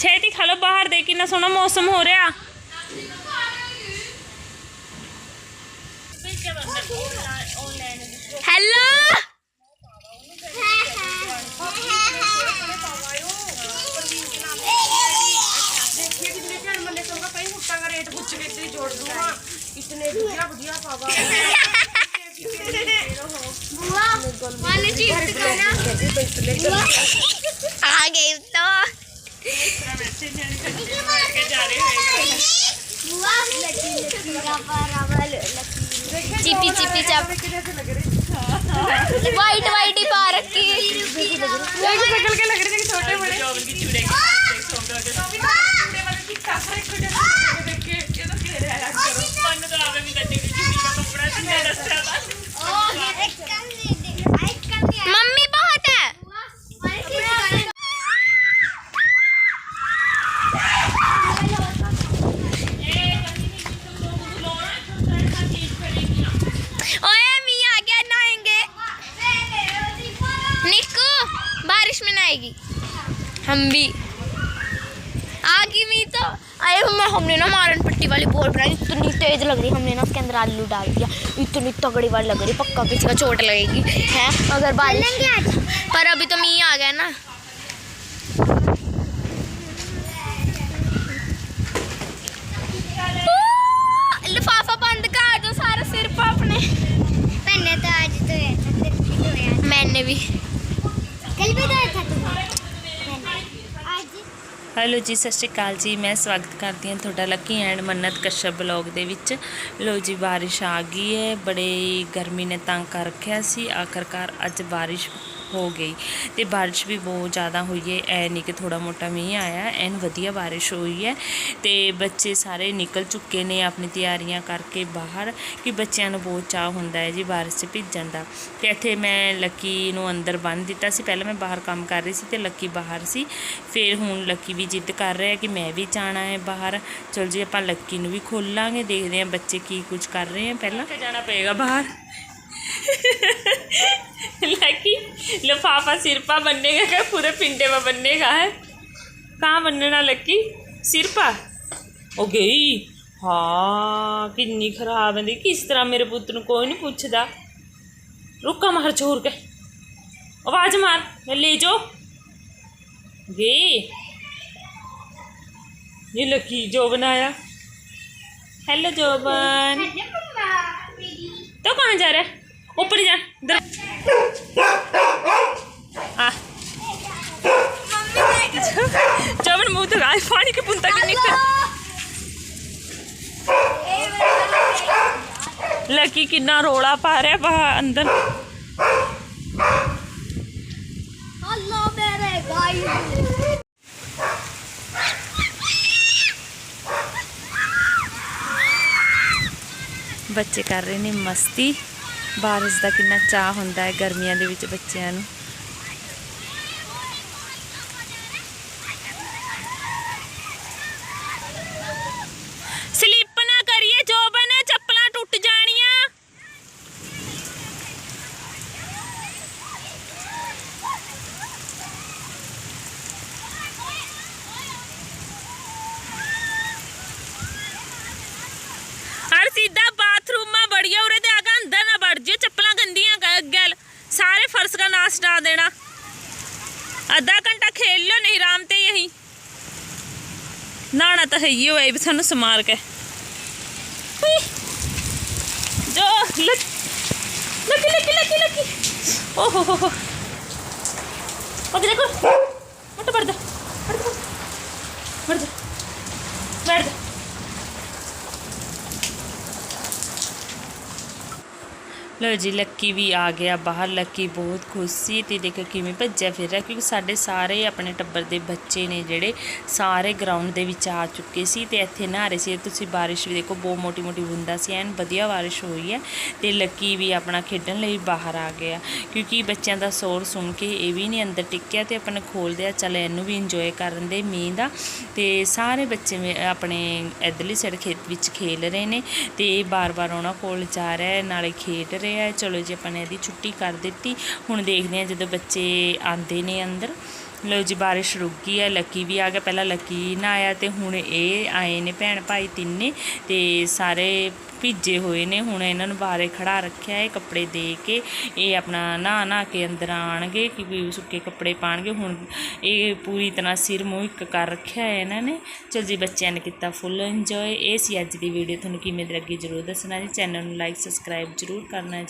ਛੇਤੀ ਖਾ ਲਓ ਬਾਹਰ ਦੇ ਕਿੰਨਾ ਸੋਹਣਾ ਮੌਸਮ ਹੋ ਰਿਹਾ ਹੈਲੋ इतने बढ़िया बढ़िया पावा आ गई तो ਬੱਚੇ ਜਾਣੇ ਕੱਢੇ ਮਾਰ ਕੇ ਜਾ ਰਹੇ ਹੋਏ ਬੁਆ ਲੱਗੀ ਲੱਗੀ ਰਾਵਲ ਲੱਗੀ ਚੀਪੀ ਚੀਪੀ। ਚਾਪ ਵਾਈਟ ਵਾਈਟ ਹੀ ਪਾ ਰੱਖੀ। ਦੇਖ ਸਕਲ ਕੇ ਲੱਗ ਰਹੇ ਨੇ ਛੋਟੇ ਬੜੇ ਜੋਬਨ ਕੀ ਚੂੜੇ बारिश में नहाएगी हम भी। आ गई मी तो अरे मैं हमने ना मारन पट्टी वाली बॉल बनाई। इतनी तेज लग रही। हमने ना उसके अंदर आलू डाल दिया। इतनी तगड़ी वाली लग रही। पक्का किसी का चोट लगेगी। है? अगर बारिश पर अभी तो मी आ गया ना। लिफाफा बंद कर दो सारा सिर पर अपने। मैंने तो आज तो भी मैंने भी। ਹੈਲੋ ਜੀ, ਸਤਿ ਸ਼੍ਰੀ ਅਕਾਲ ਜੀ। ਮੈਂ ਸਵਾਗਤ ਕਰਦੀ ਹਾਂ ਤੁਹਾਡਾ lucky and Mannat Kashyap blog ਦੇ ਵਿੱਚ। ਲੋ ਜੀ, ਬਾਰਿਸ਼ ਆ ਗਈ ਹੈ। ਬੜੇ ਗਰਮੀ ਨੇ ਤੰਗ ਕਰ ਰੱਖਿਆ ਸੀ। ਆਖਰਕਾਰ ਅੱਜ ਬਾਰਿਸ਼ ਹੋ ਗਈ। ਤੇ ਬਾਰਿਸ਼ ਵੀ ਬਹੁਤ ਜ਼ਿਆਦਾ ਹੋਈ ਹੈ। ਐ ਨਹੀਂ ਕਿ ਥੋੜਾ ਮੋਟਾ ਮੀਂਹ ਆਇਆ, ਐਨ ਵਧੀਆ ਬਾਰਿਸ਼ ਹੋਈ ਹੈ। ਤੇ ਬੱਚੇ ਸਾਰੇ ਨਿਕਲ ਚੁੱਕੇ ਨੇ ਆਪਣੀ ਤਿਆਰੀਆਂ ਕਰਕੇ ਬਾਹਰ ਕਿ ਬੱਚਿਆਂ ਨੂੰ ਬਹੁਤ ਚਾਹ ਹੁੰਦਾ ਹੈ ਜੀ ਬਾਰਿਸ਼ 'ਚ ਭਿੱਜਣ ਦਾ। ਤੇ ਇੱਥੇ ਮੈਂ ਲੱਕੀ ਨੂੰ ਅੰਦਰ ਬੰਨ੍ਹ ਦਿੱਤਾ ਸੀ। ਪਹਿਲਾਂ ਮੈਂ ਬਾਹਰ ਕੰਮ ਕਰ ਰਹੀ ਸੀ ਤੇ ਲੱਕੀ ਬਾਹਰ ਸੀ। ਫਿਰ ਹੁਣ ਲੱਕੀ ਵੀ ਜਿੱਦ ਕਰ ਰਿਹਾ ਕਿ ਮੈਂ ਵੀ ਜਾਣਾ ਹੈ ਬਾਹਰ। ਚਲ ਜੀ, ਆਪਾਂ ਲੱਕੀ ਨੂੰ ਵੀ ਖੋਲਾਂਗੇ, ਦੇਖਦੇ ਹਾਂ ਬੱਚੇ ਕੀ ਕੁਝ ਕਰ ਰਹੇ ਹੈ ਪਹਿਲਾਂ। ਤੇ ਜਾਣਾ ਪਏਗਾ ਬਾਹਰ? लकी, लिफाफा सिरपा बनने का क्या? पूरे पिंडे में बनने का है। कहाँ बनने ना लकी? सिरपा? ओ गई। हाँ किन्नी खराब है। देखी, इस तरह मेरे पुत्र को कोई नहीं पूछता। रुका मार छोर के। आवाज़ मार। ले जो गे ये लकी जो बनाया। हेलो जोबन। तो कहाँ जा रहा है? ऊपर जा, इधर चवन मुँह तो आए पानी के पुंता के निकल। लकी कि रोड़ा पा रहा है वहाँ अंदर। बच्चे कर रहे ने मस्ती। ਬਾਰਿਸ਼ ਦਾ ਕਿੰਨਾ ਚਾਹ ਹੁੰਦਾ ਹੈ ਗਰਮੀਆਂ ਦੇ ਵਿੱਚ ਬੱਚਿਆਂ ਨੂੰ। आधा घंटा खेल लो नहीं राम ते यही नहाना तो है ही होए भी सानू समार के हुई। जो luck lucky lucky lucky lucky ओ हो हो हो ओके देखो ਲੋ ਜੀ, ਲੱਕੀ ਵੀ ਆ ਗਿਆ ਬਾਹਰ। ਲੱਕੀ ਬਹੁਤ ਖੁਸ਼ ਸੀ ਤੇ ਦੇਖੋ ਕਿਵੇਂ ਭੱਜਿਆ ਫਿਰ ਰਿਹਾ, ਕਿਉਂਕਿ ਸਾਡੇ ਸਾਰੇ ਆਪਣੇ ਟੱਬਰ ਦੇ ਬੱਚੇ ਨੇ ਜਿਹੜੇ ਸਾਰੇ ਗਰਾਊਂਡ ਦੇ ਵਿੱਚ ਆ ਚੁੱਕੇ ਸੀ ਤੇ ਇੱਥੇ ਨਹਾ ਰਹੇ ਸੀ। ਤੁਸੀਂ ਬਾਰਿਸ਼ ਵੀ ਦੇਖੋ, ਬਹੁਤ ਮੋਟੀ ਮੋਟੀ ਬੂੰਦਾ ਸੀ, ਐਨ ਵਧੀਆ ਬਾਰਿਸ਼ ਹੋਈ ਹੈ ਤੇ ਲੱਕੀ ਵੀ ਆਪਣਾ ਖੇਡਣ ਲਈ ਬਾਹਰ ਆ ਗਿਆ। ਕਿਉਂਕਿ ਬੱਚਿਆਂ ਦਾ ਸ਼ੋਰ ਸੁਣ ਕੇ ਇਹ ਵੀ ਨਹੀਂ ਅੰਦਰ ਟਿਕਿਆ ਤੇ ਆਪਾਂ ਨੇ ਖੋਲ੍ਹ ਦਿਆ ਚੱਲ ਇਹਨੂੰ ਵੀ ਇੰਜੋਏ ਕਰਨ ਦੇ ਮੀਂਹ ਦਾ। ਤੇ ਸਾਰੇ ਬੱਚੇ ਮੇ- ਆਪਣੇ ਇਧਰਲੀ ਸਾਈਡ ਖੇਤ ਵਿੱਚ ਖੇਲ ਰਹੇ ਨੇ ਤੇ ਬਾਰ-ਬਾਰ ਉਹਨਾਂ ਕੋਲ ਜਾ ਰਿਹਾ ਨਾਲੇ ਖੇਡ ਰਿਹਾ ਹੈ ਚਲੋ ਜੀ, ਆਪਾਂ ਨੇ ਇਹਦੀ ਛੁੱਟੀ ਕਰ ਦਿੱਤੀ। ਹੁਣ ਦੇਖਦੇ ਹਾਂ ਜਦੋਂ ਬੱਚੇ ਆਉਂਦੇ ਨੇ ਅੰਦਰ। ਲਓ ਜੀ, ਬਾਰਿਸ਼ ਰੁਕ ਗਈ ਹੈ, ਲੱਕੀ ਵੀ ਆ ਗਿਆ। ਪਹਿਲਾਂ ਲੱਕੀ ਨਾ ਆਇਆ ਤੇ ਹੁਣ ਇਹ ਆਏ ਨੇ ਭੈਣ ਭਾਈ ਤਿੰਨੇ ਤੇ ਸਾਰੇ ਭਿੱਜੇ ਹੋਏ ਨੇ। ਹੁਣ ਇਹਨਾਂ ਨੂੰ ਬਾਹਰੇ ਖੜਾ ਰੱਖਿਆ ਹੈ, ਕੱਪੜੇ ਦੇ ਕੇ। ਇਹ ਆਪਣਾ ਨਹਾ ਨਹਾ ਕੇ ਅੰਦਰ ਆਣਗੇ ਕਿ ਵੀ ਸੁੱਕੇ ਕੱਪੜੇ ਪਾਣਗੇ ਹੁਣ ਇਹ ਪੂਰੀ ਤਰ੍ਹਾਂ ਸਿਰ ਮੂੰਹ ਇੱਕ ਕਰ ਰੱਖਿਆ ਹੈ ਇਹਨਾਂ ਨੇ। ਚਲ ਜੀ, ਬੱਚਿਆਂ ਨੇ ਕੀਤਾ ਫੁੱਲ ਇੰਜੋਏ ਇਹ ਸੀ ਅੱਜ ਦੀ ਵੀਡੀਓ ਤੁਹਾਨੂੰ ਕਿਵੇਂ ਦੀ ਲੱਗੀ ਜਰੂਰ ਦੱਸਣਾ ਜੀ। ਚੈਨਲ ਨੂੰ ਲਾਈਕ ਸਬਸਕ੍ਰਾਈਬ ਜਰੂਰ ਕਰਨਾ